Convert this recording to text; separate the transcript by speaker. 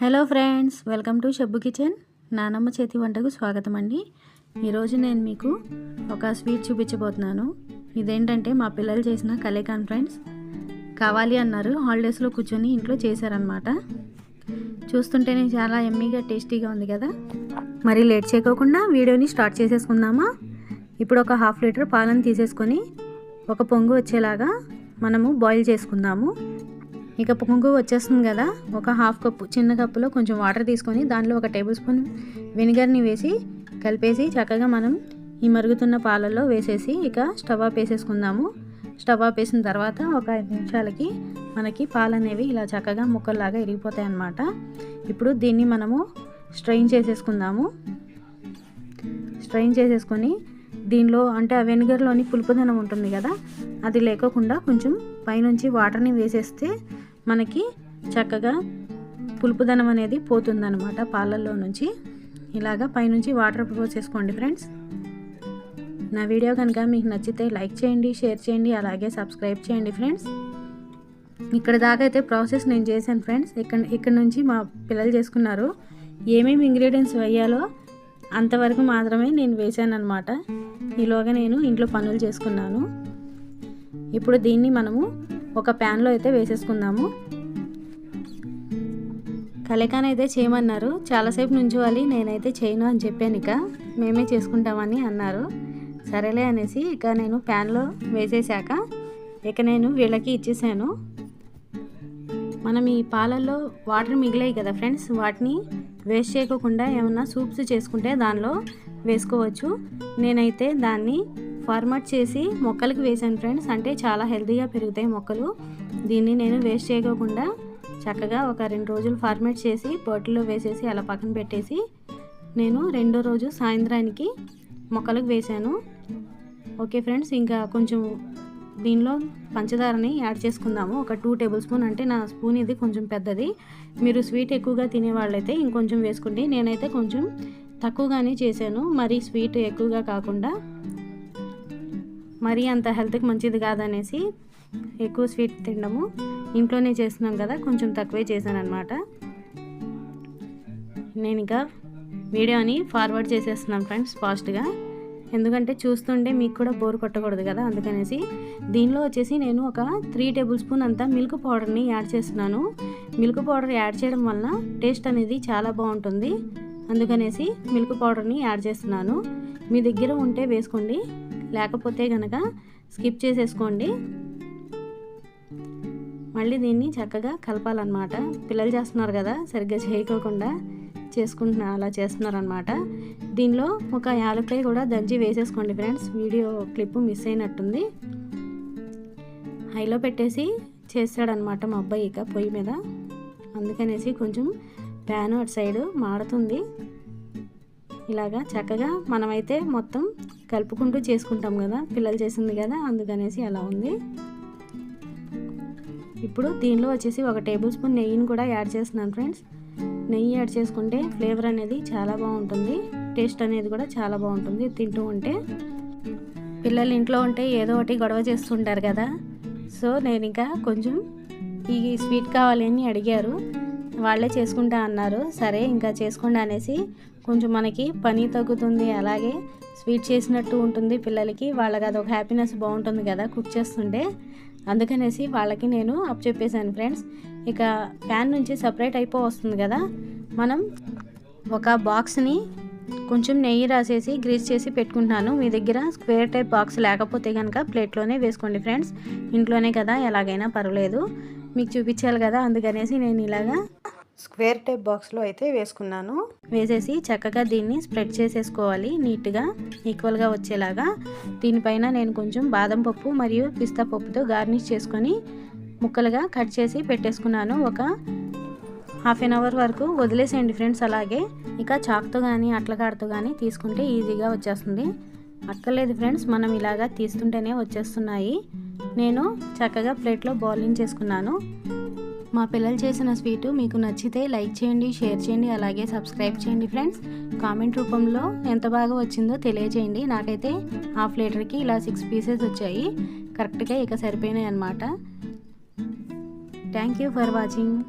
Speaker 1: Hello friends welcome to Shabbu kitchen. నానమ్మ చేతి వంటకు స్వాగతం అండి. ఈరోజు నేను మీకు ఒక స్వీట్ చూపించబోతున్నాను. ఇదేంటంటే మా పిల్లలు చేసిన కలేకాన్ ఫ్రెండ్స్. కావాలి అన్నారు హాలిడేస్లో కూర్చొని ఇంట్లో చేశారనమాట చూస్తుంటేనే చాలా ఎమ్మీగా టేస్టీగా ఉంది కదా. మరి లేట్ చేయకోకుండా వీడియోని స్టార్ట్ చేసేసుకుందామా? ఇప్పుడు ఒక హాఫ్ లీటర్ పాలను తీసేసుకొని ఒక పొంగు వచ్చేలాగా మనము బాయిల్ చేసుకుందాము. ఇక పొంగు వచ్చేస్తుంది కదా. ఒక హాఫ్ కప్పు చిన్న కప్పులో కొంచెం వాటర్ తీసుకొని దానిలో ఒక టేబుల్ స్పూన్ వెనిగర్ని వేసి కలిపేసి చక్కగా మనం ఈ మరుగుతున్న పాలల్లో వేసేసి ఇక స్టవ్ ఆఫ్ వేసేసుకుందాము స్టవ్ ఆఫ్ వేసిన తర్వాత ఒక ఐదు నిమిషాలకి మనకి పాలు అనేవి ఇలా చక్కగా ముక్కల్లాగా ఇరిగిపోతాయి అన్నమాట ఇప్పుడు దీన్ని మనము స్ట్రెయిన్ చేసేసుకుందాము. స్ట్రెయిన్ చేసేసుకొని దీనిలో అంటే ఆ వెనిగర్లోని పులుపుదనం ఉంటుంది కదా అది లేకోకుండా కొంచెం పైనుంచి వాటర్ని వేసేస్తే మనకి చక్కగా పులుపుదనం అనేది పోతుందన్నమాట పాలల్లో నుంచి. ఇలాగా పైనుంచి వాటర్ పోసేసుకోండి ఫ్రెండ్స్. నా వీడియో కనుక మీకు నచ్చితే లైక్ చేయండి షేర్ చేయండి అలాగే సబ్స్క్రైబ్ చేయండి ఫ్రెండ్స్. ఇక్కడ దాకా అయితే ప్రాసెస్ నేను చేశాను ఫ్రెండ్స్. ఇక్కడ ఇక్కడ నుంచి మా పిల్లలు చేసుకున్నారు. ఏమేమి ఇంగ్రీడియంట్స్ వేయాలో అంతవరకు మాత్రమే నేను వేసాను అనమాట ఈలోగా నేను ఇంట్లో పనులు చేసుకున్నాను. ఇప్పుడు దీన్ని మనము ఒక ప్యాన్లో అయితే వేసేసుకుందాము. కలకాన్ అయితే చేయమన్నారు. చాలాసేపు నుంచోవాలి నేనైతే చేయను అని చెప్పాను ఇక. మేమే చేసుకుంటామని అన్నారు. సరేలే అనేసి ఇక నేను ప్యాన్లో వేసేసాక ఇక నేను వీళ్ళకి ఇచ్చేసాను. మనం ఈ పాలల్లో వాటర్ మిగిలాయి కదా ఫ్రెండ్స్ వాటిని వేస్ట్ చేయకుండా ఏమన్నా సూప్స్ చేసుకుంటే దానిలో వేసుకోవచ్చు. నేనైతే దాన్ని ఫార్మాట్ చేసి మొక్కలకి వేసాను ఫ్రెండ్స్. అంటే చాలా హెల్తీగా పెరుగుతాయి మొక్కలు. దీన్ని నేను వేస్ట్ చేయకోకుండా చక్కగా ఒక రెండు రోజులు ఫార్మేట్ చేసి బాటిల్లో వేసేసి అలా పక్కన పెట్టేసి నేను రెండో రోజు సాయంత్రానికి మొక్కలకు వేశాను. ఓకే ఫ్రెండ్స్ ఇంకా కొంచెం దీనిలో పంచదారని యాడ్ చేసుకుందాము. ఒక టూ టేబుల్ స్పూన్ అంటే నా స్పూన్ ఇది కొంచెం పెద్దది. మీరు స్వీట్ ఎక్కువగా తినేవాళ్ళైతే ఇంకొంచెం వేసుకోండి. నేనైతే కొంచెం తక్కువగానే చేశాను. మరీ స్వీట్ ఎక్కువగా కాకుండా మరీ అంత హెల్త్కి మంచిది కాదనేసి ఎక్కువ స్వీట్ తినడము ఇంట్లోనే చేస్తున్నాం కదా కొంచెం తక్కువే చేశాను అనమాట నేను ఇంకా వీడియోని ఫార్వర్డ్ చేసేస్తున్నాను ఫ్రెండ్స్ ఫాస్ట్గా. ఎందుకంటే చూస్తుంటే మీకు కూడా బోర్ కొట్టకూడదు కదా అందుకనేసి దీనిలో వచ్చేసి నేను ఒక త్రీ టేబుల్ స్పూన్ అంతా మిల్క్ పౌడర్ని యాడ్ చేస్తున్నాను. మిల్క్ పౌడర్ యాడ్ చేయడం వల్ల టేస్ట్ అనేది చాలా బాగుంటుంది. అందుకనేసి మిల్క్ పౌడర్ని యాడ్ చేస్తున్నాను. మీ దగ్గర ఉంటే వేసుకోండి. లేకపోతే కనుక స్కిప్ చేసేసుకోండి. మళ్ళీ దీన్ని చక్కగా కలపాలన్నమాట. పిల్లలు చేస్తున్నారు కదా సరిగ్గా చేయకోకుండా చేసుకుంటున్నా అలా చేస్తున్నారనమాట దీనిలో ఒక యాలక్కాయ కూడా దంచి వేసేసుకోండి ఫ్రెండ్స్. వీడియో క్లిప్ మిస్ అయినట్టుంది. హైలో పెట్టేసి చేస్తాడనమాట మా అబ్బాయి ఇక పొయ్యి మీద. అందుకనేసి కొంచెం ప్యాన్ అటు సైడ్ మాడుతుంది ఇలాగా చక్కగా మనమైతే మొత్తం కలుపుకుంటూ చేసుకుంటాం కదా పిల్లలు చేసింది కదా అందుకనేసి అలా ఉంది. ఇప్పుడు దీనిలో వచ్చేసి ఒక టేబుల్ స్పూన్ నెయ్యిని కూడా యాడ్ చేస్తున్నాను ఫ్రెండ్స్. నెయ్యి యాడ్ చేసుకుంటే ఫ్లేవర్ అనేది చాలా బాగుంటుంది. టేస్ట్ అనేది కూడా చాలా బాగుంటుంది తింటూ ఉంటే. పిల్లలు ఇంట్లో ఉంటే ఏదో ఒకటి గొడవ చేస్తుంటారు కదా. సో నేను ఇంకా కొంచెం ఈ స్వీట్ కావాలి అని అడిగారు. వాళ్ళే చేసుకుంటా అన్నారు. సరే ఇంకా చేసుకోండి అనేసి కొంచెం మనకి పని తగ్గుతుంది. అలాగే స్వీట్ చేసినట్టు ఉంటుంది పిల్లలకి. వాళ్ళకి అదొక హ్యాపీనెస్ బాగుంటుంది కదా కుక్ చేస్తుంటే. అందుకనేసి వాళ్ళకి నేను అప్ చెప్పేశాను ఫ్రెండ్స్. ఇక ప్యాన్ నుంచి సపరేట్ అయిపో వస్తుంది కదా. మనం ఒక బాక్స్ని కొంచెం నెయ్యి రాసేసి గ్రీస్ చేసి పెట్టుకుంటున్నాను. మీ దగ్గర స్క్వేర్ టైప్ బాక్స్ లేకపోతే కనుక ప్లేట్లోనే వేసుకోండి ఫ్రెండ్స్. ఇంట్లోనే కదా ఎలాగైనా పర్వాలేదు. మీకు చూపించాలి కదా అందుకనేసి నేను ఇలాగా స్క్వేర్ టైప్ బాక్స్లో అయితే వేసుకున్నాను. వేసేసి చక్కగా దీన్ని స్ప్రెడ్ చేసేసుకోవాలి నీట్గా ఈక్వల్గా వచ్చేలాగా. దీనిపైన నేను కొంచెం బాదం పప్పు మరియు పిస్తా పప్పుతో గార్నిష్ చేసుకొని ముక్కలుగా కట్ చేసి పెట్టేసుకున్నాను. ఒక హాఫ్ ఎన్ అవర్ వరకు వదిలేసేయండి ఫ్రెండ్స్ అలాగే. ఇక చాక్తో కానీ అట్లకాడతో కానీ తీసుకుంటే ఈజీగా వచ్చేస్తుంది. అక్కర్లేదు ఫ్రెండ్స్ మనం ఇలాగా తీస్తుంటేనే వచ్చేస్తున్నాయి. నేను చక్కగా ప్లేట్లో బౌలింగ్ చేసుకున్నాను. మా పిల్లలు చేసిన స్వీటు మీకు నచ్చితే లైక్ చేయండి షేర్ చేయండి అలాగే సబ్స్క్రైబ్ చేయండి ఫ్రెండ్స్. కామెంట్ రూపంలో ఎంత బాగా వచ్చిందో తెలియజేయండి. నాకైతే హాఫ్ లీటర్కి ఇలా సిక్స్ పీసెస్ వచ్చాయి. కరెక్ట్గా ఇక సరిపోయినాయి అన్నమాట. Thank you for watching.